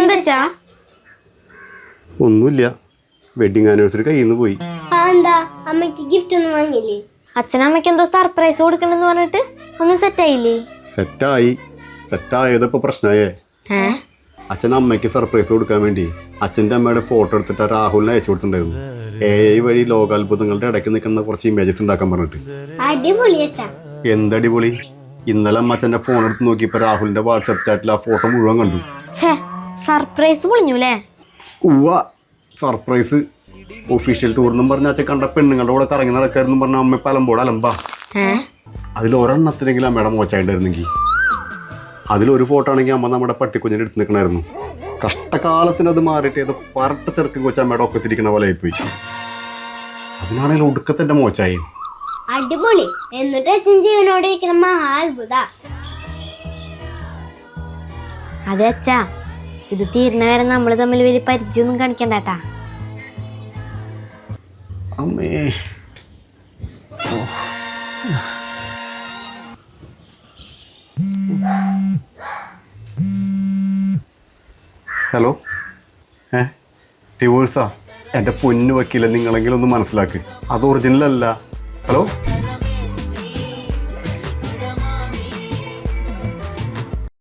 എന്താ ഒന്നുമില്ല. Wedding anniversary കയ്യിൽ നിന്ന് പോയി. എന്താ അമ്മയ്ക്ക് ഗിഫ്റ്റ് ഒന്നും വാങ്ങിയില്ലേ? അച്ഛനമ്മയ്ക്ക് എന്തോ സർപ്രൈസ് കൊടുക്കണമെന്ന് പറഞ്ഞിട്ട് ഒന്നും സെറ്റ് ആയില്ലേ? സെറ്റായി സെറ്റായതിപ്പോ പ്രശ്നമായേ. അച്ഛൻ അമ്മയ്ക്ക് സർപ്രൈസ് കൊടുക്കാൻ വേണ്ടി അച്ഛന്റെ അമ്മയുടെ ഫോട്ടോ എടുത്തിട്ട് രാഹുലിനെ അയച്ചു കൊടുത്തിട്ടുണ്ടായിരുന്നു. എ ഐ വഴി ലോകാത്ഭുതങ്ങളുടെ ഇടയ്ക്ക് നിൽക്കുന്ന കുറച്ച് ഇമേജസ് ഉണ്ടാക്കാൻ പറഞ്ഞിട്ട്. അടിപൊളി എന്തടിപൊളി? ഇന്നലെ അമ്മ അച്ഛന്റെ ഫോൺ എടുത്ത് നോക്കിയപ്പോൾ രാഹുലിന്റെ വാട്സപ്പ് ചാറ്റിൽ ആ ഫോട്ടോ മുഴുവൻ കണ്ടു. സർപ്രൈസ് പൊളിഞ്ഞു അല്ലേ ഉവ്വ സർപ്രൈസ്. ഒഫീഷ്യൽ ടൂർ എന്നും പറഞ്ഞ അച്ഛൻ കണ്ട പെണ്ണുങ്ങളുടെ കൂടെ കറങ്ങി നടക്കാരെന്നും പറഞ്ഞ അമ്മ പലമ്പോടെ അലമ്പ. അതിൽ ഒരെണ്ണത്തിനെങ്കിലും അമ്മയുടെ മോച്ചായിട്ടായിരുന്നെങ്കിൽ അതിലൊരു ഫോട്ടോ ആണെങ്കിൽ അമ്മ നമ്മുടെ പട്ടിക്കുഞ്ഞിനെ എടുത്ത് നിൽക്കണമായിരുന്നു കഷ്ടകാലത്തിന് അത് മാറിയിട്ട് ഏത് പരട്ട തിരക്കും കൊച്ചു അമ്മയുടെ ഒക്കത്തിരിക്കണ പോലെ ആയിപ്പോയി. അതിനാണെങ്കിൽ ഒടുക്കത്തിന്റെ മോച്ചായി. അടിപൊളി. എന്നിട്ട് അച്ഛൻ ജീവനോടെ അതെ അച്ഛാ. ഇത് തീരുന്ന വരെ നമ്മൾ തമ്മിൽ വലിയ പരിചയമൊന്നും കാണിക്കണ്ടാട്ടാ അമ്മേ. ഹലോ. ഏ? ഡിവോഴ്സാ? എന്റെ പൊന്നു വക്കീല നിങ്ങളെങ്കിലും ഒന്ന് മനസ്സിലാക്ക്. അത് ഒറിജിനൽ അല്ല. ഹലോ?